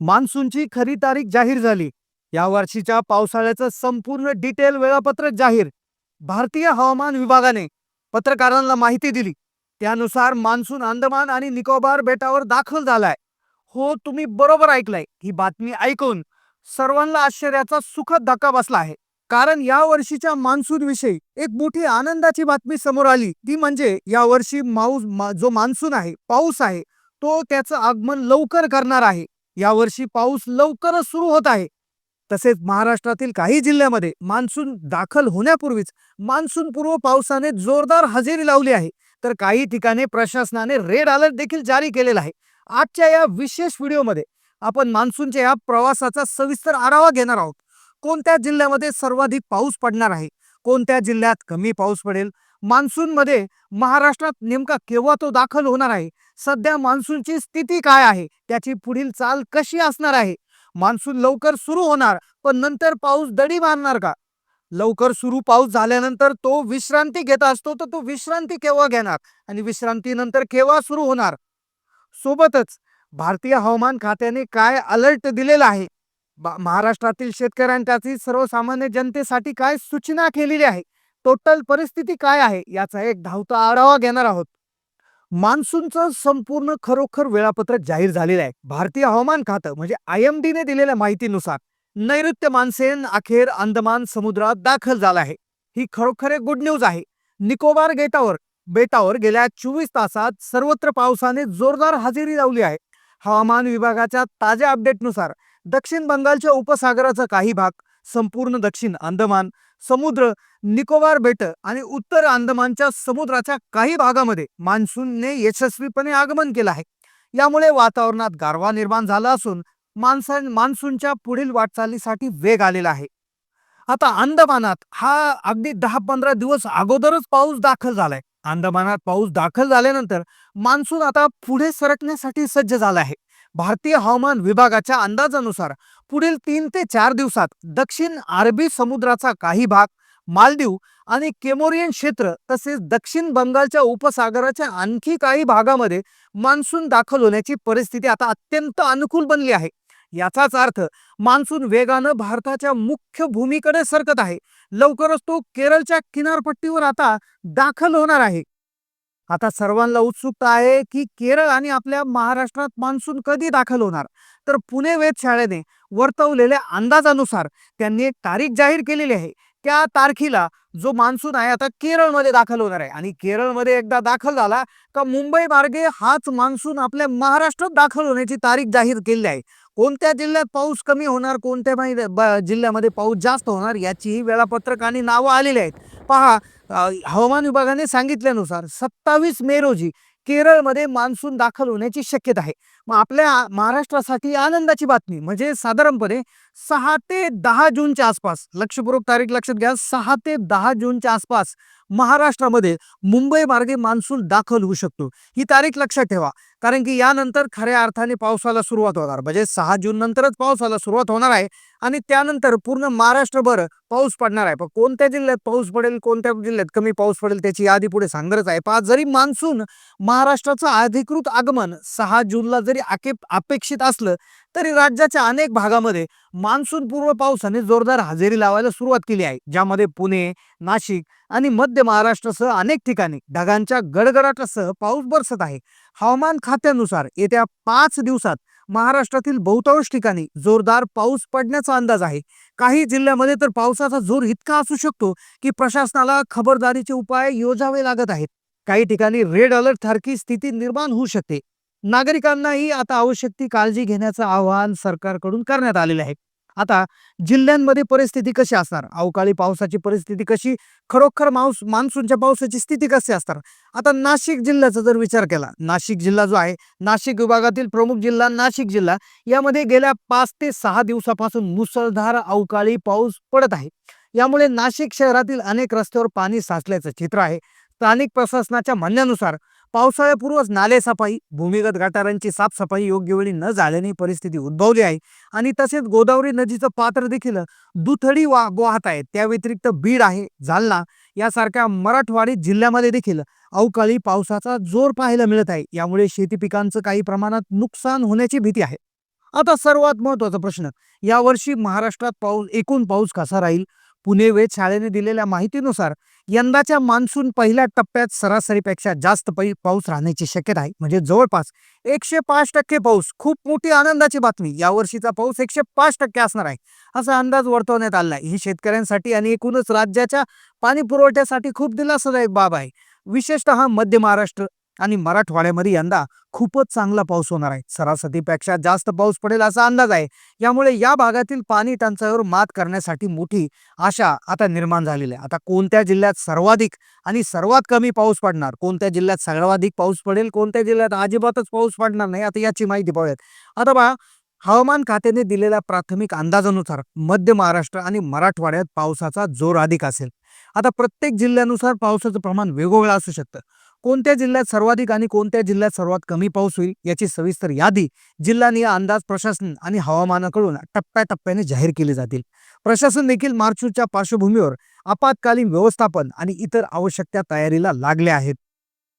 मान्सूनची खरी तारीख जाहीर झाली. या वर्षीच्या पावसाळ्याचं संपूर्ण डिटेल वेळापत्रक जाहीर. भारतीय हवामान विभागाने पत्रकारांना माहिती दिली. त्यानुसार मान्सून अंदमान आणि निकोबार बेटावर दाखल झालाय. हो तुम्ही बरोबर ऐकलंय. ही बातमी ऐकून सर्वांना आश्चर्याचा सुखद धक्का बसला आहे. कारण या वर्षीच्या मान्सून विषयी एक मोठी आनंदाची बातमी समोर आली. ती म्हणजे या वर्षी माऊस मा- जो मान्सून आहे पाऊस आहे तो त्याचं आगमन लवकर करणार आहे. यावर्षी पाऊस लवकरच सुरू होत आहे. तसेच महाराष्ट्रातील काही जिल्ह्यामध्ये मान्सून दाखल होण्यापूर्वीच मान्सून पूर्व पावसाने जोरदार हजेरी लावली आहे. तर काही ठिकाणी प्रशासनाने रेड अलर्ट देखील जारी केलेला आहे. आजच्या या विशेष व्हिडिओमध्ये आपण मान्सूनच्या या प्रवासाचा सविस्तर आढावा घेणार आहोत. कोणत्या जिल्ह्यामध्ये सर्वाधिक पाऊस पडणार आहे? कोणत्या जिल्ह्यात कमी पाऊस पडेल? मान्सूनमध्ये महाराष्ट्रात नेमका केव्हा तो दाखल होणार आहे? सध्या मान्सूनची स्थिती काय आहे? त्याची पुढील चाल कशी असणार आहे? मान्सून लवकर सुरू होणार पण नंतर पाऊस दडी मारणार का? लवकर सुरू पाऊस झाल्यानंतर तो विश्रांती घेत असतो तर तो विश्रांती केव्हा घेणार? आणि विश्रांतीनंतर केव्हा सुरू होणार? सोबतच भारतीय हवामान खात्याने काय अलर्ट दिलेला आहे? महाराष्ट्रातील शेतकऱ्यांच्याची सर्वसामान्य जनतेसाठी काय सूचना केलेली आहे? टोटल परिस्थिती काय आहे? याचा एक धावता आढावा घेणार आहोत. मान्सूनचं संपूर्ण खरोखर वेळापत्रक जाहीर झालेलं आहे. भारतीय हवामान खातं म्हणजे आय एम डीने दिलेल्या माहितीनुसार नैऋत्य मान्सेन अखेर अंदमान समुद्रात दाखल झाला आहे. ही खरोखर एक गुड न्यूज आहे. निकोबार गेटावर बेटावर गेल्या चोवीस तासात सर्वत्र पावसाने जोरदार हजेरी लावली आहे. हवामान विभागाच्या ताज्या अपडेटनुसार दक्षिण बंगालच्या उपसागराचा काही भाग संपूर्ण दक्षिण अंदमान समुद्र निकोबार बेट आणि उत्तर अंदमानच्या समुद्राच्या काही भागामध्ये मान्सूनने यशस्वीपणे आगमन केलं आहे. यामुळे वातावरणात गारवा निर्माण झाला असून मान्सून मान्सूनच्या पुढील वाटचालीसाठी वेग आलेला आहे. आता अंदमानात हा अगदी दहा पंधरा दिवस अगोदरच पाऊस दाखल झालाय. अंदमानात पाऊस दाखल झाल्यानंतर मान्सून आता पुढे सरकण्यासाठी सज्ज झाला आहे. भारतीय हवामान विभागाच्या अंदाजानुसार पुढील तीन ते चार दिवसात दक्षिण अरबी समुद्राचा काही भाग मालदीव आणि केमोरियन क्षेत्र तसेच दक्षिण बंगालच्या उपसागराच्या आणखी काही भागामध्ये मान्सून दाखल होण्याची परिस्थिती आता अत्यंत अनुकूल बनली आहे. याचाच अर्थ मान्सून वेगानं भारताच्या मुख्य भूमीकडे सरकत आहे. लवकरच तो केरळच्या किनारपट्टीवर आता दाखल होणार आहे. आता सर्वांना उत्सुकता आहे की केरळ आणि आपल्या महाराष्ट्रात मान्सून कधी दाखल होणार? तर पुणे वेधशाळेने वर्तवलेल्या अंदाजानुसार त्यांनी एक तारीख जाहीर केलेली आहे. त्या तारखेला जो मान्सून आहे आता केरळमध्ये दाखल होणार आहे. आणि केरळमध्ये एकदा दाखल झाला का मुंबई मार्गे हाच मान्सून आपल्या महाराष्ट्रात दाखल होण्याची तारीख जाहीर केली आहे. कोणत्या जिल्ह्यात पाऊस कमी होणार कोणत्या ब- जिल्ह्यामध्ये पाऊस जास्त होणार याचीही वेळापत्रक आणि नावं आलेली आहेत. पहा हवामान विभागाने सांगितल्यानुसार सत्तावीस मे रोजी केरळमध्ये मान्सून दाखल होण्याची शक्यता आहे. मग आपल्या महाराष्ट्रासाठी आनंदाची बातमी म्हणजे साधारणपणे सहा ते दहा जूनच्या आसपास लक्षपूर्वक तारीख लक्षात घ्या सहा ते दहा जूनच्या आसपास महाराष्ट्रामध्ये मुंबई मार्गे मान्सून दाखल होऊ शकतो. ही तारीख लक्षात ठेवा. कारण की यानंतर खऱ्या अर्थाने पावसाला सुरुवात होणार. म्हणजे सहा जून नंतरच पावसाला सुरुवात होणार आहे आणि त्यानंतर पूर्ण महाराष्ट्रभर पाऊस पडणार आहे. पण कोणत्या जिल्ह्यात पाऊस पडेल कोणत्या जिल्ह्यात कमी पाऊस पडेल त्याची यादी पुढे सांगणारच आहे. पहा जरी मान्सून महाराष्ट्राचं अधिकृत आगमन सहा जूनला जरी आके अपेक्षित असलं तरी राज्याच्या अनेक भागामध्ये मान्सून पूर्व पावसाने जोरदार हजेरी लावायला सुरुवात केली आहे ज्यामध्ये पुणे नाशिक आणि मध्य महाराष्ट्रासह अनेक ठिकाणी ढगांच्या गडगडाटासह पाऊस बरसत आहे. हवामान खात्यानुसार येत्या पाच दिवसात महाराष्ट्रातील बहुतांश ठिकाणी जोरदार पाऊस पडण्याचा अंदाज आहे. काही जिल्ह्यामध्ये तर पावसाचा जोर इतका असू शकतो की प्रशासनाला खबरदारीचे उपाय योजावे लागत आहेत. काही ठिकाणी रेड अलर्ट सारखी स्थिती निर्माण होऊ शकते. नागरिकांनाही आता आवश्यक ती काळजी घेण्याचं आवाहन सरकारकडून करण्यात आलेलं आहे. आता जिल्ह्यांमध्ये परिस्थिती कशी असणार? अवकाळी पावसाची परिस्थिती कशी? खरोखर माऊस मान्सूनच्या पावसाची स्थिती कशी असणार? आता नाशिक जिल्ह्याचा जर विचार केला नाशिक जिल्हा जो आहे नाशिक विभागातील प्रमुख जिल्हा नाशिक जिल्हा यामध्ये गेल्या पाच ते सहा दिवसापासून मुसळधार अवकाळी पाऊस पडत आहे. यामुळे नाशिक शहरातील अनेक रस्त्यावर पाणी साचल्याचं चित्र आहे. स्थानिक प्रशासनाच्या म्हणण्यानुसार पावसाळ्यापूर्वच नालेसफाई भूमिगत गटारांची साफसफाई योग्य वेळी न झाल्याने परिस्थिती उद्भवली आहे. आणि तसेच गोदावरी नदीचं पात्र देखील दुथडी वा वाहत आहे. त्या व्यतिरिक्त बीड आहे जालना यासारख्या मराठवाडी जिल्ह्यामध्ये देखील अवकाळी पावसाचा जोर पाहायला मिळत आहे. यामुळे शेती पिकांचं काही प्रमाणात नुकसान होण्याची भीती आहे. आता सर्वात महत्त्वाचा प्रश्न. यावर्षी महाराष्ट्रात पाऊस एकूण पाऊस कसा राहील? पुणे वेधशाळेने दिलेल्या माहितीनुसार यंदाच्या मान्सून पहिल्या टप्प्यात सरासरीपेक्षा जास्त पै पाऊस राहण्याची शक्यता आहे. म्हणजे जवळपास एकशे पाच टक्के पाऊस. खूप मोठी आनंदाची बातमी. यावर्षीचा पाऊस एकशे पाच टक्के असणार आहे असा अंदाज वर्तवण्यात आला आहे ही शेतकऱ्यांसाठी आणि एकूणच राज्याच्या पाणी पुरवठ्यासाठी खूप दिलासादायक बाब आहे. विशेषतः मध्य महाराष्ट्र आणि मराठवाड्यामध्ये यंदा खूपच चांगला पाऊस होणार आहे. सरासरीपेक्षा जास्त पाऊस पडेल असा अंदाज आहे. यामुळे या भागातील पाणी टंचाईवर मात करण्यासाठी मोठी आशा आता निर्माण झालेली आहे. आता कोणत्या जिल्ह्यात सर्वाधिक आणि सर्वात कमी पाऊस पडणार? कोणत्या जिल्ह्यात सर्वाधिक पाऊस पडेल? कोणत्या जिल्ह्यात अजिबातच पाऊस पडणार नाही? आता याची माहिती पाहूयात. आता बा हवामान खात्याने दिलेल्या प्राथमिक अंदाजानुसार मध्य महाराष्ट्र आणि मराठवाड्यात पावसाचा जोर अधिक असेल. आता प्रत्येक जिल्ह्यानुसार पावसाचं प्रमाण वेगवेगळं असू शकतं. कोणत्या जिल्ह्यात सर्वाधिक आणि कोणत्या जिल्ह्यात सर्वात कमी पाऊस होईल याची सविस्तर यादी जिल्हानिय अंदाज प्रशासन आणि हवामानाकडून टप्प्याटप्प्याने जाहीर केली जातील. प्रशासन देखील मार्चच्या पार्श्वभूमीवर आपत्कालीन व्यवस्थापन आणि इतर आवश्यक त्या तयारीला लागल्या आहेत.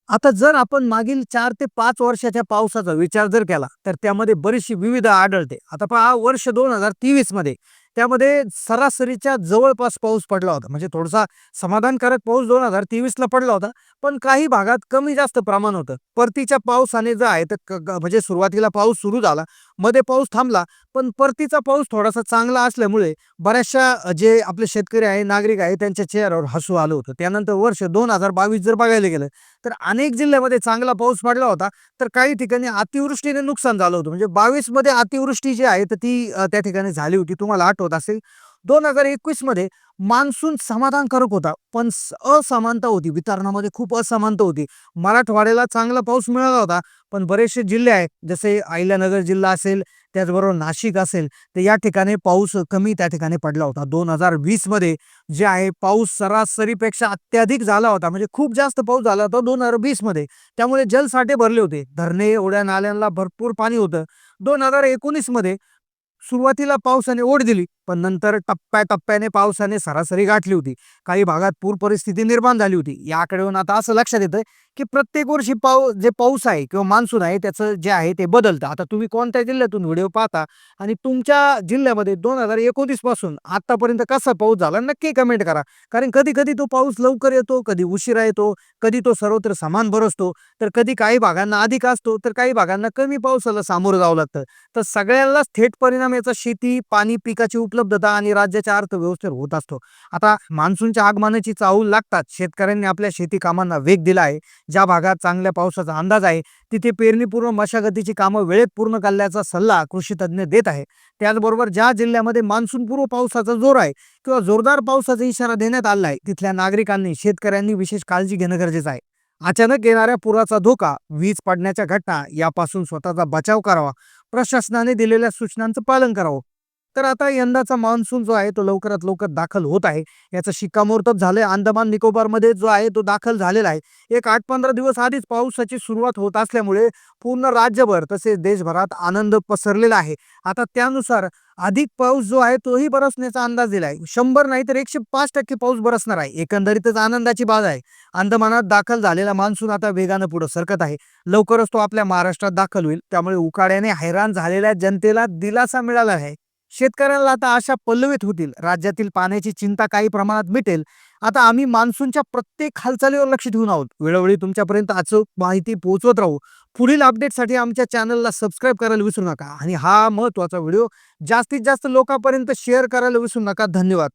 आता जर आपण मागील चार ते पाच वर्षाच्या पावसाचा विचार जर केला तर त्यामध्ये बरीचशी विविध आढळते. आता पहा वर्ष दोन हजार तेवीसमध्ये त्यामध्ये सरासरीच्या जवळपास पाऊस पडला होता. म्हणजे थोडासा समाधानकारक पाऊस दोन हजार तेवीसला पडला होता पण काही भागात कमी जास्त प्रमाण होतं. परतीच्या पावसाने जे आहे तर क- म्हणजे सुरुवातीला पाऊस सुरू झाला मध्ये पाऊस थांबला पण परतीचा पाऊस थोडासा चांगला असल्यामुळे बऱ्याचशा जे आपले शेतकरी आहे नागरिक आहे त्यांच्या चेहऱ्यावर हसू आलं होतं. त्यानंतर वर्ष दोन हजार बावीस जर बघायला गेलं तर अनेक जिल्ह्यामध्ये चांगला पाऊस पडला होता तर काही ठिकाणी अतिवृष्टीने नुकसान झालं होतं. म्हणजे बावीसमध्ये अतिवृष्टी जी आहे तर ती त्या ठिकाणी झाली होती. तुम्हाला आठवत असेल. दोन हजार एकवीसमध्ये मान्सून समाधानकारक होता पण असमानता होती. वितरणामध्ये खूप असमानता होती. मराठवाड्याला चांगला पाऊस मिळाला होता पण बरेचसे जिल्हे आहेत जसे अहिल्यानगर जिल्हा असेल त्याचबरोबर नाशिक असेल तर या ठिकाणी पाऊस कमी त्या ठिकाणी पडला होता. दोन हजार वीसमध्ये जे आहे पाऊस सरासरीपेक्षा अत्याधिक झाला होता. म्हणजे खूप जास्त पाऊस झाला होता दोन हजार वीसमध्ये. त्यामुळे जलसाठे भरले होते. धरणे ओढ्या नाल्यांना भरपूर पाणी होतं. दोन हजार एकोणीसमध्ये सुरुवातीला पावसाने ओढ दिली. पण नंतर टप्प्याटप्प्याने पावसाने सरासरी गाठली होती. काही भागात पूर परिस्थिती निर्माण झाली होती. या आता असं लक्षात येतं की प्रत्येक वर्षी पाऊ जे पाऊस आहे किंवा मान्सून आहे त्याचं जे आहे ते बदलतं. आता तुम्ही कोणत्या जिल्ह्यातून व्हिडिओ पाहता आणि तुमच्या जिल्ह्यामध्ये दोन हजार एकोणतीसपासून आतापर्यंत कसा पाऊस झाला नक्की कमेंट करा. कारण कधी कधी तो पाऊस लवकर येतो कधी उशिरा येतो कधी तो सर्वत्र समान बरसतो तर कधी काही भागांना अधिक असतो तर काही भागांना कमी पावसाला सामोरं जावं लागतं. तर सगळ्यांनाच थेट परिणाम याचा शेती पाणी पिकाची उपलब्ध उपलब्धता आणि राज्याच्या अर्थव्यवस्थेवर होत असतो. आता मान्सूनच्या आगमनाची चाहूल लागतात शेतकऱ्यांनी आपल्या शेती कामांना वेग दिला आहे. ज्या भागात चांगल्या पावसाचा अंदाज आहे तिथे पेरणीपूर्व मशागतीची कामं वेळेत पूर्ण करण्याचा सल्ला कृषी तज्ज्ञ देत आहे त्याचबरोबर ज्या जिल्ह्यामध्ये मान्सूनपूर्व पावसाचा जोर आहे किंवा जोरदार पावसाचा इशारा देण्यात आला आहे तिथल्या नागरिकांनी शेतकऱ्यांनी विशेष काळजी घेणं गरजेचं आहे. अचानक येणाऱ्या पुराचा धोका वीज पडण्याच्या घटना यापासून स्वतःचा बचाव करावा प्रशासनाने दिलेल्या सूचनांचं पालन करावं. तर आता यंदाचा मान्सून जो आहे तो लवकरात लवकर दाखल होत आहे. याचं शिक्कामोर्तब झालंय. अंदमान निकोबारमध्ये जो आहे तो दाखल झालेला आहे. एक आठ पंधरा दिवस आधीच पावसाची सुरुवात होत असल्यामुळे पूर्ण राज्यभर तसेच देशभरात आनंद पसरलेला आहे. आता त्यानुसार अधिक पाऊस जो आहे तोही बरसण्याचा अंदाज दिला आहे शंभर नाही तर एकशे पाच टक्के पाऊस बरसणार आहे. एकंदरीतच आनंदाची बाब आहे. अंदमानात दाखल झालेला मान्सून आता वेगानं पुढे सरकत आहे. लवकरच तो आपल्या महाराष्ट्रात दाखल होईल. त्यामुळे उकाड्याने हैराण झालेल्या जनतेला दिलासा मिळाला आहे. शेतकऱ्यांना आता आशा पल्लवित होतील. राज्यातील पाण्याची चिंता काही प्रमाणात मिटेल. आता आम्ही मान्सूनच्या प्रत्येक हालचालीवर लक्ष ठेवून आहोत. वेळोवेळी तुमच्यापर्यंत अचूक माहिती पोहोचवत राहू. पुढील अपडेटसाठी आमच्या चॅनलला सबस्क्राईब करायला विसरू नका. आणि हा महत्त्वाचा व्हिडिओ जास्तीत जास्त लोकांपर्यंत शेअर करायला विसरू नका. धन्यवाद.